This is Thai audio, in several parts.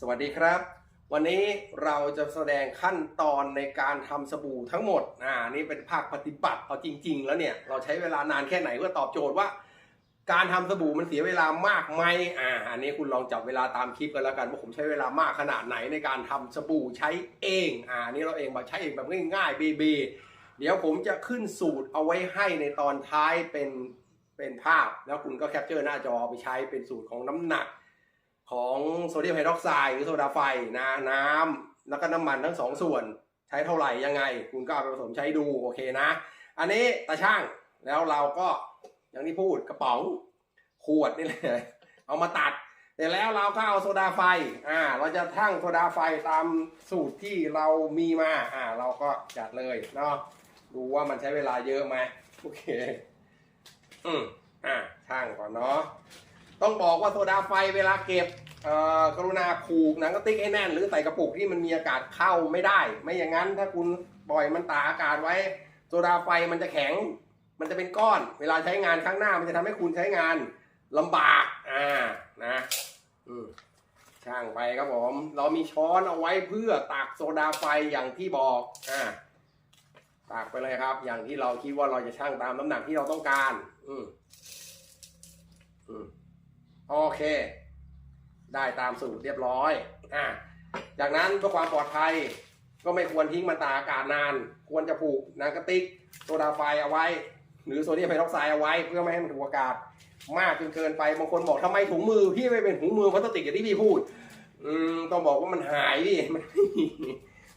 สวัสดีครับ วันนี้เราจะแสดงขั้นตอนในการทำสบู่ทั้งหมดอ่านี่เป็นภาคปฏิบัติเอาจริง ๆ แล้วเนี่ยเราใช้เวลานานแค่ไหนเพื่อตอบโจทย์ว่า การทำสบู่มันเสียเวลามากไหมอ่าอันนี้คุณลองจับเวลาตามคลิปกันแล้วกันว่าผมใช้เวลามากขนาดไหนในการทำสบู่ใช้เองอ่านี่เราเองมาใช้เองแบบง่ายๆเบเบเดี๋ยวผมจะขึ้นสูตรเอาไว้ให้ในตอนท้ายเป็นเป็นภาพ แล้วคุณก็แคปเจอร์หน้าจอไปใช้เป็นสูตรของน้ำหนัก ของโซเดียมไฮดรอกไซด์หรือโซดาไฟนะน้ำแล้วก็น้ำมันทั้งสองส่วนใช้เท่าไหร่ยังไง คุณก็เอาไปผสมใช้ดูโอเคนะ อันนี้ตาช่างแล้วเราก็อย่างที่พูดกระป๋องขวดนี่แหละเอามาตัดแต่แล้วเราก็เอาโซดาไฟ อ่า เราจะทั้งโซดาไฟตามสูตรที่เรามีมา อ่า เราก็จัดเลยเนาะ ดูว่ามันใช้เวลาเยอะไหมโอเค อืมอ่าช่างก่อนเนาะ ต้องบอกว่าโซดาไฟเวลาเก็บกรุณาผูกหนังกระติกให้แน่น หรือใส่กระปุกที่มันมีอากาศเข้าไม่ได้ ไม่อย่างนั้นถ้าคุณปล่อยมันตากอากาศไว้ โซดาไฟมันจะแข็ง มันจะเป็นก้อน เวลาใช้งานครั้งหน้ามันจะทำให้คุณใช้งานลำบากอ่านะอช่างไปครับผม เรามีช้อนเอาไว้เพื่อตักโซดาไฟอย่างที่บอกอ่าตักไปเลยครับ อย่างที่เราคิดว่าเราจะช่างตามน้ำหนักที่เราต้องการ อืมอืม โอเค ได้ตามสูตรเรียบร้อยอะจากนั้นเพื่อความปลอดภัยก็ไม่ควรทิ้งมันตากอากาศนาน ควรจะผูกนังกระติกโซดาไฟเอาไว้ หรือโซเดียมไฮดรอกไซด์เอาไว้ เพื่อไม่ให้มันถูกอากาศมากจนเกินไปบางคนบอกทำไมถุงมือพี่ไม่เป็นถุงมือพลาสติกอย่างที่พี่พูด อืมต้องบอกว่ามันหายดิมัน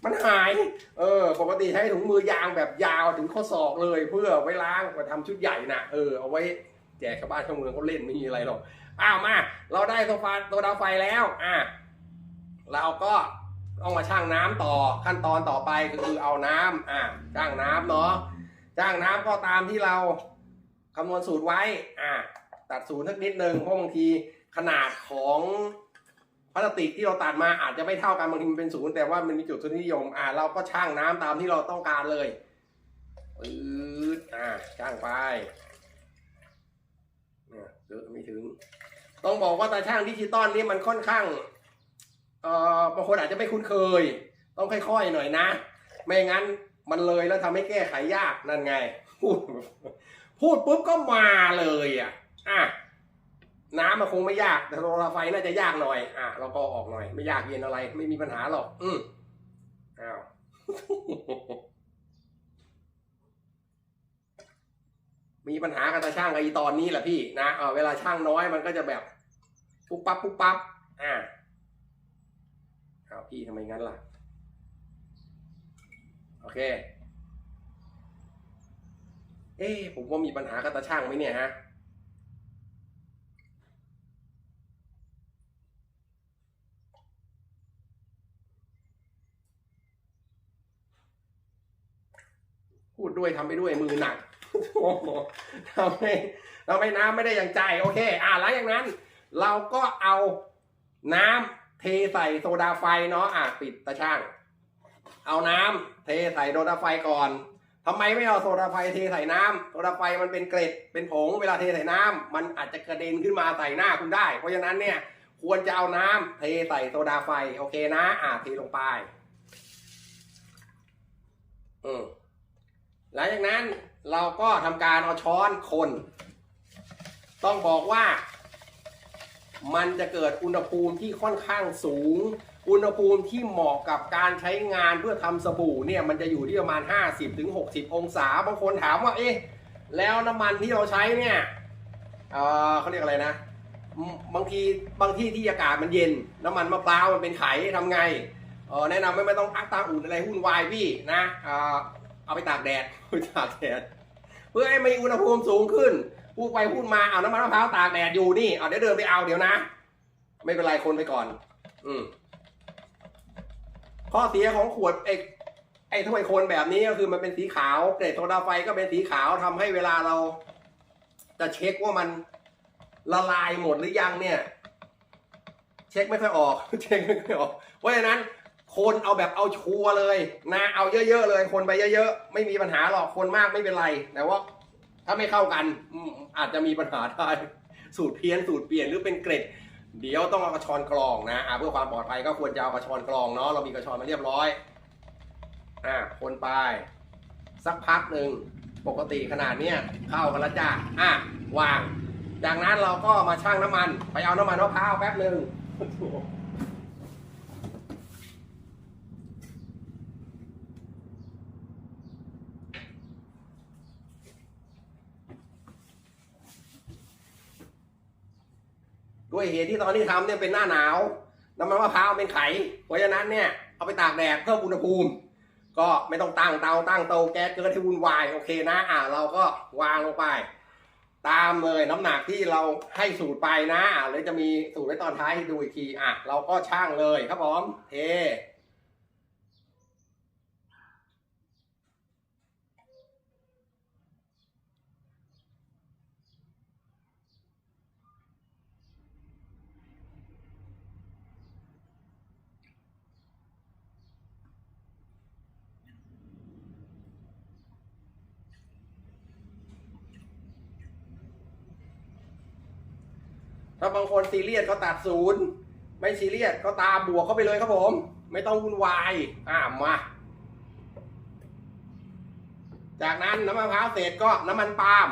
มันหาย เออ ปกติใช้ถุงมือยางแบบยาวถึงข้อศอกเลย เพื่อไว้ล้างมาทำชุดใหญ่น่ะ เออ เอาไว้แจกชาวบ้านชาวเมืองเขาเล่นไม่มีอะไรหรอก อ้าวมา เราได้โซฟาตัวดาวไฟแล้วอะเราก็ต้องมาช่างน้ำต่อขั้นตอนต่อไปก็คือเอาน้ำอะจ้างน้ำเนาะจ้างน้ำก็ตามที่เราคำนวณสูตรไว้อะตัดสูตรสักนิดนึงเพราะบางทีขนาดของพลาสติกที่เราตัดมาอาจจะไม่เท่ากันบางทีมันเป็นศูนย์แต่ว่ามันมีจุดทศนิยมอะเราก็ช่างน้ำตามที่เราต้องการเลยปื๊ดอะช่างไปเนี่ยเยอะไม่ถึง ต้องบอกว่าตาช่างดิจิตอลนี่มันค่อนข้างเอ่อบางคนอาจจะไม่คุ้นเคย ต้องค่อยๆหน่อยนะ ไม่งั้นมันเลยแล้วทำให้แก้ไขยากนั่นไง พูดพูดปุ๊บก็มาเลยอะอะน้ำมันคงไม่ยาก แต่โซลาร์ไฟน่าจะยากหน่อย อะ เราก็ออกหน่อย ไม่ยากเย็นอะไร ไม่มีปัญหาหรอก อืมอ้าว มีปัญหากับตาช่างกับอีตอนนี้แหละพี่นะเเวลาช่างน้อยมันก็จะแบบปุ๊บปั๊บปุ๊บปั๊บอ่าเอาพี่ทำไมงั้นล่ะ โอเค เอ๊ผมว่ามีปัญหากับตาช่างไหมเนี่ยฮะพูดด้วยทำไปด้วยมือหนัก โอ้โหทำให้ทำให้น้ำไม่ได้อย่างใจโอเค อ่าหลังจากนั้น เราก็เอาน้ำเทใส่โซดาไฟเนาะอะปิดตาช่าง เอาน้ำเทใส่โซดาไฟก่อนทำไมไม่เอาโซดาไฟเทใส่น้ำโซดาไฟมันเป็นเกล็ดเป็นผงเวลาเทใส่น้ำมันอาจจะกระเด็นขึ้นมาใส่หน้าคุณได้ เพราะฉะนั้นเนี่ยควรจะเอาน้ำเทใส่โซดาไฟโอเคนะ อะเทลงไปอืมหลังจากนั้น เราก็ทำการเอาช้อนคน ต้องบอกว่า มันจะเกิดอุณหภูมิที่ค่อนข้างสูง อุณหภูมิที่เหมาะกับการใช้งานเพื่อทำสบู่เนี่ยมันจะอยู่ที่ประมาณ 50-60ถึง60 องศา บางคนถามว่าเอ๊ะแล้วน้ำมันที่เราใช้เนี่ยเเขาเรียกอะไรนะ บางทีบางที่ที่อากาศมันเย็น น้ำมันมะพร้าวมันเป็นไขทำไงแนะนำไม่ไม่ต้องอักตาอุ่นอะไรวุ่นวายพี่นะ เอาไปตากแดดไปตากแดด เพื่อให้มีอุณหภูมิสูงขึ้น พูดไปพูดมาเอาน้ำมันมะพร้าวตากแดดอยู่นี่เอาเดี๋ยวเดินไปเอาเดี๋ยวนะ ไม่เป็นไรคนไปก่อน อืมข้อเสียของขวดไอ้ไอ้ถ้วยโคนแบบนี้ก็คือมันเป็นสีขาวเกรดโซดาไฟก็เป็นสีขาวทำให้เวลาเรา จะเช็คว่ามันละลายหมดหรือยังเนี่ย เช็คไม่ค่อยออก เช็คไม่ค่อยออกเพราะฉะนั้น คนเอาแบบเอาชัวเลยนะเอาเยอะๆเลย คนไปเยอะๆ ไม่มีปัญหาหรอกคนมากไม่เป็นไร แต่ว่าถ้าไม่เข้ากันอาจจะมีปัญหาได้สูตรเพี้ยนสูตรเปลี่ยนหรือเป็นเกร็ด เดี๋ยวต้องเอากระชอนกรองนะเพื่อความปลอดภัยก็ควรจะเอากระชอนกรองเนาะเรามีกระชอนมาเรียบร้อยอ่าคนไปสักพักหนึ่งปกติขนาดเนี้ยเข้ากันละจ้าอะวาง จากนั้นเราก็มาชั่งน้ำมัน ไปเอาน้ำมันมะพร้าวแป๊บหนึ่ง ด้วยเหตุที่ตอนที่ทำเนี่ยเป็นหน้าหนาวน้ำมันมะพร้าวเป็นไข เพราะฉะนั้นเนี่ยเอาไปตากแดดเพิ่มอุณหภูมิ ก็ไม่ต้องตั้งเตาตั้งเตาแก๊สเกินที่วุ่นวายโอเคนะอ่าเราก็วางลงไป ตามเลยน้ำหนักที่เราให้สูตรไปนะอะเลยจะมีสูตรไว้ตอนท้ายให้ดูอีกทีอะเราก็ช่างเลยครับผมเท ถ้าบางคนซีเรียสก็ตัดศูนย์ไม่ซีเรียสก็ตามบวกเข้าไปเลยครับผม ไม่ต้องวุ่นวายอ่ามา จากนั้นน้ำมะพร้าวเสร็จก็น้ำมันปาล์ม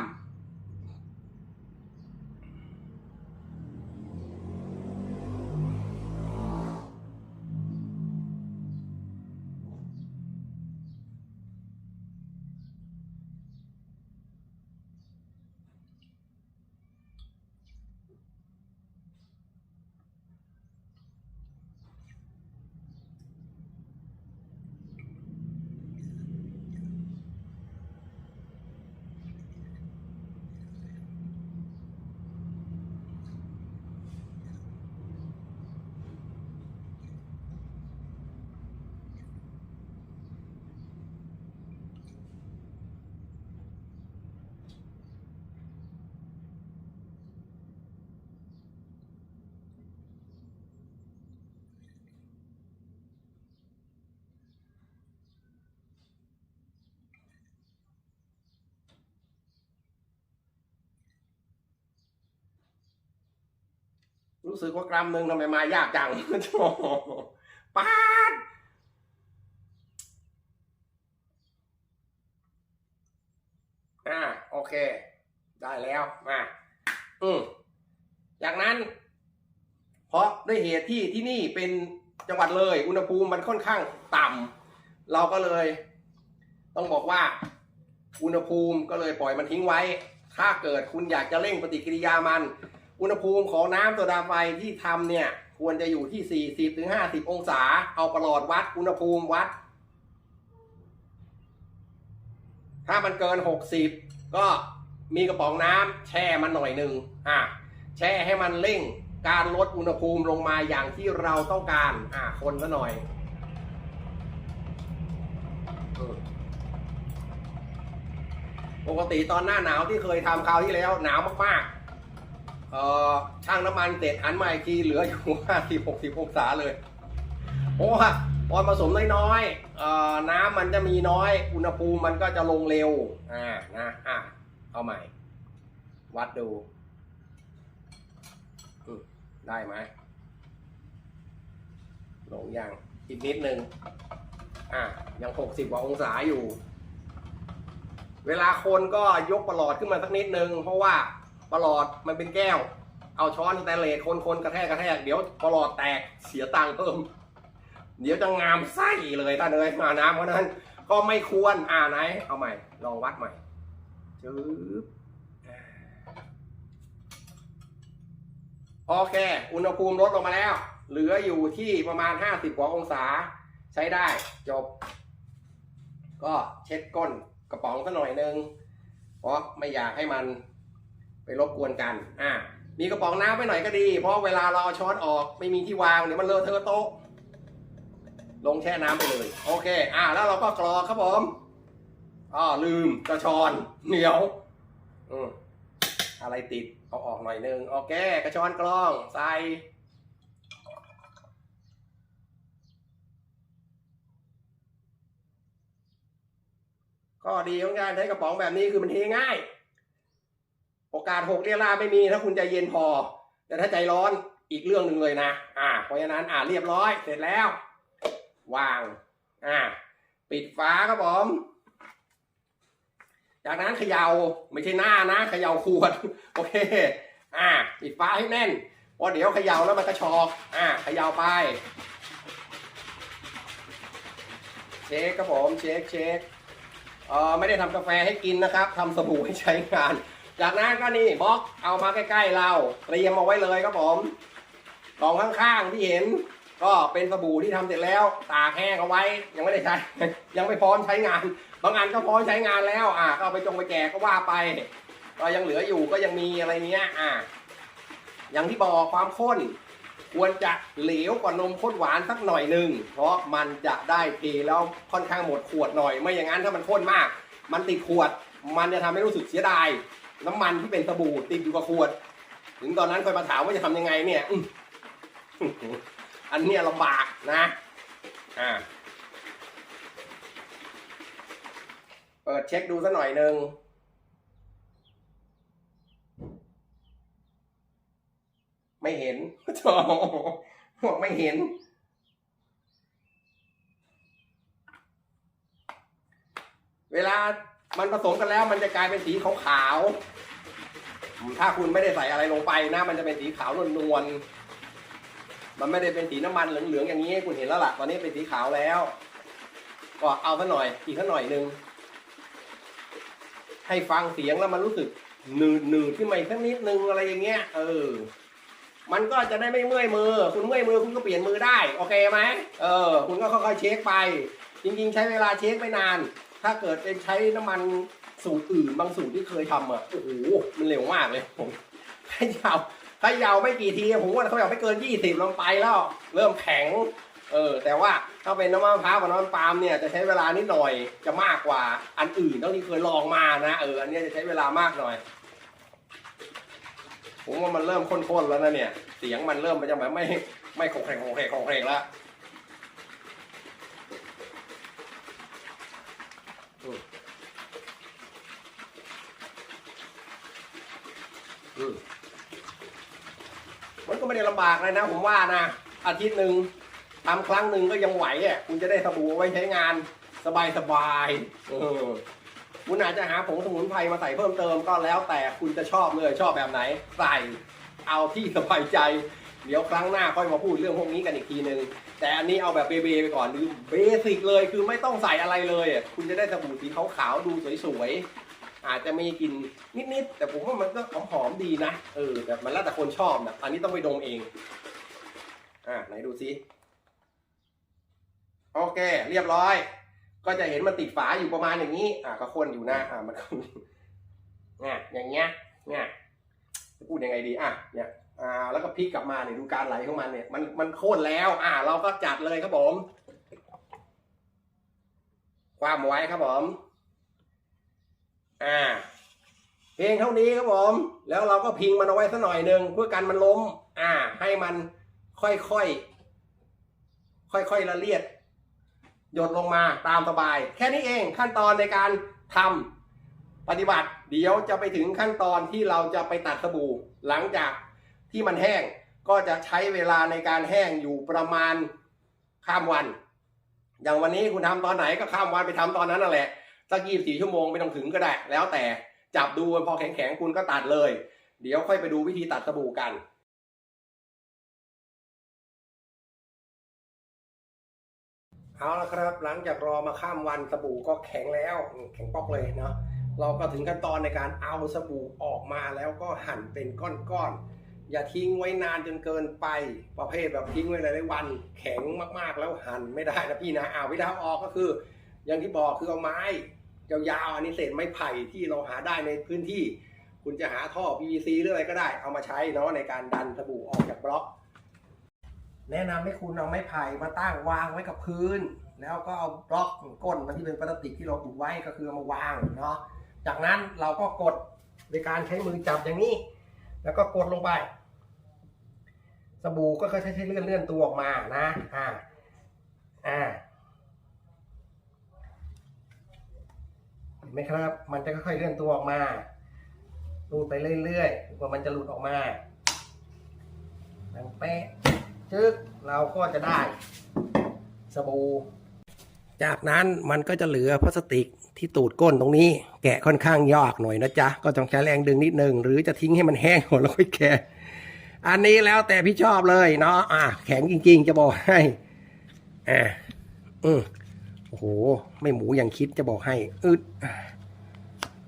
รู้สึกว่ากรัมหนึ่งทำไมมายากจังโถ่าดอ่าโอเค ได้แล้วมาอืมจากนั้น เพราะด้วยเหตุที่ที่นี่เป็นจังหวัดเลย อุณหภูมิมันค่อนข้างต่ำเราก็เลย ต้องบอกว่า อุณหภูมิก็เลยปล่อยมันทิ้งไว้ ถ้าเกิดคุณอยากจะเร่งปฏิกิริยามัน อุณหภูมิของน้ำโซดาไฟที่ทำเนี่ย ควรจะอยู่ที่ 40ถึง50 องศา เอาประหลอดวัดอุณหภูมิวัด ถ้ามันเกิน 60 ก็มีกระป๋องน้ำแช่มันหน่อยหนึ่งอะแช่ให้มันเร่งการลดอุณหภูมิลงมาอย่างที่เราต้องการ อะคนซะหน่อยปกติตอนหน้าหนาวที่เคยทำคราวที่แล้วหนาวมากๆ ช่างน้ำมันเสร็จหันมาอีกทีเหลืออยู่50 60องศาเลยเพราะว่าตอนผสมน้อยๆน้ำมันจะมีน้อย อุณหภูมิมันก็จะลงเร็วอ่านะอะเอาใหม่ วัดดูได้ไหมลงยังอีกนิดนึงอะยัง60กว่าองศาอยู่ เวลาคนก็ยกประหลอดขึ้นมาสักนิดนึง เพราะว่า ประหลอดมันเป็นแก้ว เอาช้อนแตนเลสคนๆกระแทกกระแทกเดี๋ยวประหลอดแตกเสียตังค์เพิ่ม เดี๋ยวจะงามไส้เลยท่านเอ้ยมาน้ำเพราะนั้น ก็ไม่ควรอ่าไหน เอาใหม่ ลองวัดใหม่จึ๊บอ่าโอเค อุณหภูมิลดลงมาแล้ว เหลืออยู่ที่ประมาณ 50กว่าองศา ใช้ได้จบ ก็เช็ดก้นกระป๋องสักหน่อยนึง เพราะไม่อยากให้มัน ไปรบกวนกัน อ่า มีกระป๋องน้ำไว้หน่อยก็ดี เพราะเวลาเราเอาช้อนออกไม่มีที่วางเดี๋ยวมันเลอะเทอะโต๊ะ ลงแช่น้ำไปเลย โอเค อ่า แล้วเราก็กรอกครับผมอ๋อลืมกระชอนเหนียว อืมอะไรติดเอาออกหน่อยนึงโอเคกระชอนกรองใส่ข้อดีของการใช้กระป๋องแบบนี้คือมันเทง่าย โอกาสหกเรียราไม่มีถ้าคุณใจเย็นพอ แต่ถ้าใจร้อนอีกเรื่องหนึ่งเลยนะ อ่า เพราะฉะนั้น อ่าเรียบร้อย เสร็จแล้ว วาง อ่า ปิดฝาครับผม จากนั้นเขยา่าไม่ใช่หน้านะ เขย่าขวด โอเค อ่า ปิดฝาให้แน่นเพราะเดี๋ยวเขย่าแล้วมันกระชอก อ่า เขย่าไป เช็คครับผม เช็คเช็คเออไม่ได้ทำกาแฟให้กินนะครับทำสบู่ให้ใช้งาน จากนั้นก็นี่บล็อกเอามาใกล้ๆเราเตรียมเอาไว้เลยครับผมกล่องข้างๆที่เห็น ก็เป็นสบู่ที่ทำเสร็จแล้ว ตากแห้งเอาไว้ยังไม่ได้ใช้ ยังไม่พร้อมใช้งาน บางอันก็พร้อมใช้งานแล้ว อ่าก็เอาไปจงไปแจกก็ว่าไปก็ยังเหลืออยู่ก็ยังมีอะไรเนี้ยอ่าอย่างที่บอกความข้น ควรจะเหลวกว่านมข้นหวานสักหน่อยหนึ่งเพราะมันจะได้เทแล้วค่อนข้างหมดขวดหน่อย ไม่อย่างนั้นถ้ามันข้นมาก มันติดขวด มันจะทำให้รู้สึกเสียดาย น้ำมันที่เป็นสบู่ติดอยู่กับขวด ถึงตอนนั้นค่อยมาถามว่าจะทำยังไงเนี่ยอันเนี้ยลำบากนะ อ่า เปิดเช็คดูสักหน่อยหนึ่งไม่เห็นโธ่บอกไม่เห็น เวลา มันผสมกันแล้วมันจะกลายเป็นสีขาวๆถ้าคุณไม่ได้ใส่อะไรลงไปนะ มันจะเป็นสีขาวนวลๆมันไม่ได้เป็นสีน้ำมันเหลืองๆอย่างนี้คุณเห็นแล้วล่ะตอนนี้เป็นสีขาวแล้ว ก็เอาสักหน่อยอีกสักหน่อยนึงให้ฟังเสียงแล้วมันรู้สึกหนืดหนืดขึ้นมาอีกสักนิดนึงอะไรอย่างเงี้ยเออ มันก็จะได้ไม่เมื่อยมือ คุณเมื่อยมือคุณก็เปลี่ยนมือได้ โอเคไหมเออ คุณก็ค่อยๆเช็คไป จริง ๆ ใช้เวลาเช็คไม่นาน ถ้าเกิดเป็นใช้น้ำมันสูตรอื่นบางสูตรที่เคยทำอะโอ้โหมันเร็วมากเลยผมขยาวขยาวไม่กี่ทีผมว่าเขาอยากไม่เกินยี่สิบลงไปแล้ว เริ่มแข็ง เออ แต่ว่าถ้าเป็นน้ำมันพร้าวกับน้ำมันปาล์มเนี่ยจะใช้เวลานิดหน่อยจะมากกว่าอันอื่นเท่าที่เคยลองมานะเอออันนี้จะใช้เวลามากหน่อยผมว่ามันเริ่มข้นๆแล้วนะเนี่ย เสียงมันเริ่มมันจะแบบไม่ไม่โคงเคงโคงเคงโคงเคงแล้ว มันก็ไม่ได้ลำบากเลยนะ ผมว่านะ อาทิตย์หนึ่งทำครั้งหนึ่งก็ยังไหวอะคุณจะได้สบู่ไว้ใช้งานสบายสบายๆเออคุณอาจจะหาผงสมุนไพรมาใส่เพิ่มเติมก็แล้วแต่คุณจะชอบเลยชอบแบบไหน ใส่เอาที่สบายใจ เดี๋ยวครั้งหน้าค่อยมาพูดเรื่องพวกนี้กันอีกทีนึง แต่อันนี้เอาแบบเบเบไปก่อนหรือเบสิกเลยคือไม่ต้องใส่อะไรเลย คุณจะได้สบู่สีขาวๆดูสวยๆอาจจะมีกลิ่นนิดๆแต่ผมว่ามันก็หอมๆดีนะเออแต่มันแล้วแต่คนชอบนะอันนี้ต้องไปดมเองอะไหนดูซิโอเค เรียบร้อย ก็จะเห็นมันติดฝาอยู่ประมาณอย่างนี้ อะก็คนอยู่นะอะมันเนี่ยอย่างเงี้ยเนี่ยจะพูดยังไงดีอะเนี่ย อ่าแล้วก็พลิกกลับมาเนี่ยดูการไหลของมันเนี่ยมันมันโค่นแล้ว อ่า เราก็จัดเลยครับผม ความไว้ครับผม อ่า เพลงเท่านี้ครับผม แล้วเราก็พิงมันเอาไว้สักหน่อยหนึ่งเพื่อกันมันล้ม อ่า ให้มันค่อยๆค่อยๆละเลียดหยดลงมาตามสบาย แค่นี้เองขั้นตอนในการทำปฏิบัติ เดี๋ยวจะไปถึงขั้นตอนที่เราจะไปตัดสบู่หลังจาก ที่มันแห้งก็จะใช้เวลาในการแห้งอยู่ประมาณข้ามวัน อย่างวันนี้คุณทำตอนไหนก็ข้ามวันไปทำตอนนั้นนั่นแหละสักยี่สี่ชั่วโมงไม่ต้องถึงก็ได้ แล้วแต่จับดูพอแข็งๆคุณก็ตัดเลย เดี๋ยวค่อยไปดูวิธีตัดสบู่กันเอาละครับ หลังจากรอมาข้ามวันสบู่ก็แข็งแล้ว แข็งปอกเลยเนาะเราก็ถึงขั้นตอนในการเอาสบู่ออกมาแล้วก็หั่นเป็นก้อนๆ อย่าทิ้งไว้นานจนเกินไป ประเภทแบบทิ้งไว้หลายวัน แข็งมากๆแล้วหั่นไม่ได้นะพี่นะเอาวิธีเอาออกก็คือ อย่างที่บอกคือเอาไม้ยาวๆอันนี้เศษไม้ไผ่ที่เราหาได้ในพื้นที่ คุณจะหาท่อ PVC หรืออะไรก็ได้ เอามาใช้เนาะในการดันสบู่ออกจากบล็อก แนะนำให้คุณเอาไม้ไผ่มาตั้งวางไว้กับพื้น แล้วก็เอาบล็อกก้นมันที่เป็นพลาสติกที่เราอุดไว้ก็คือามาวางเนาะจากนั้นเราก็กดโดยการใช้มือจับอย่างนี้ แล้วก็กดลงไป สบู่ก็ค่อยๆเลื่อนเลื่อนตัวออกมานะ อ่า อ่าเห็นไหมครับ มันจะค่อยๆเลื่อนตัวออกมาลูดไปเรื่อยๆกว่ามันจะหลุดออกมาดังเป๊ะจึ๊กเราก็จะได้สบู่จากนั้นมันก็จะเหลือพลาสติกที่ตูดก้นตรงนี้ แกะค่อนข้างยากหน่อยนะจ๊ะ ก็ต้องใช้แรงดึงนิดนึง หรือจะทิ้งให้มันแห้งก่อนแล้วค่อยแกะ อันนี้แล้วแต่พี่ชอบเลยเนาะอะแข็งจริง ๆ จะบอกให้อ่าอืมโอ้โห ไม่หมูอย่างคิดจะบอกให้อึด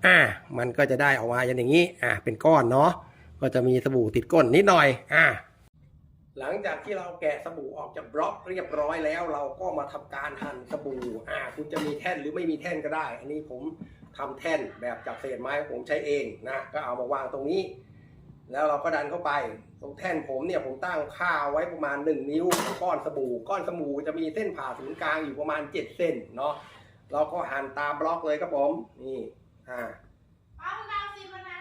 อ่า มันก็จะได้ออกมาอย่างนี้ อ่าเป็นก้อนเนาะก็จะมีสบู่ติดก้นนิดหน่อย อ่าหลังจากที่เราแกะสบู่ออกจากบล็อกเรียบร้อยแล้ว เราก็มาทำการหั่นสบู่ อ่า คุณจะมีแท่นหรือไม่มีแท่นก็ได้ อันนี้ผมทำแท่นแบบจากเศษไม้ผมใช้เองนะ ก็เอามาวางตรงนี้ แล้วเราก็ดันเข้าไป ตรงแท่นผมเนี่ยผมตั้งค่าไว้ประมาณ 1 นิ้วของก้อนสบู่ ก้อนสบู่จะมีเส้นผ่าศูนย์กลางอยู่ประมาณ 7 เส้นเนาะเราก็หั่นตามบล็อกเลยครับผมนี่อ่าเอาคุณเอาสิมันนะ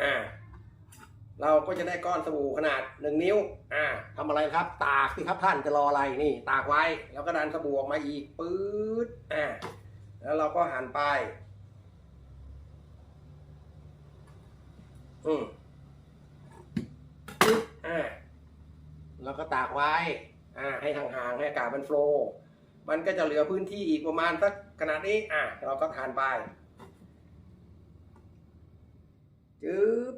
อ่า เราก็จะได้ก้อนสบู่ขนาดหนึ่งนิ้ว อ่าทำอะไรครับ ตากสิครับท่านจะรออะไรนี่ ตากไว้ แล้วก็ดันสบู่ออกมาอีกปื๊ดอ่าแล้วเราก็หั่นไป อืมปึ๊บอ่าแล้วก็ตากไว้ อ่า ให้ห่างๆให้อากาศมันโฟลว์มันก็จะเหลือพื้นที่อีกประมาณสักขนาดนี้ อ่าเราก็ทานไปจึ๊บ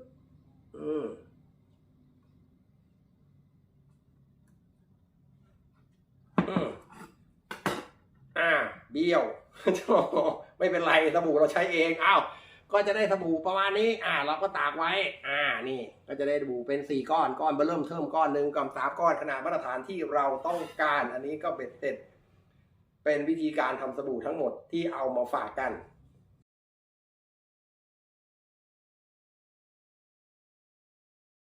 อืม อืม อ่า เบี้ยวไม่เป็นไรสบู่เราใช้เองอ้าวก็จะได้สบู่ประมาณนี้ อ่า เราก็ตากไว้ อ่า นี่ ก็จะได้สบู่เป็นสี่ก้อน ก้อนเบอร์เริ่มเทิมก้อนหนึ่งกับสามก้อนขนาดมาตรฐานที่เราต้องการ อันนี้ก็เบ็ดเสร็จ เป็นวิธีการทำสบู่ทั้งหมดที่เอามาฝากกัน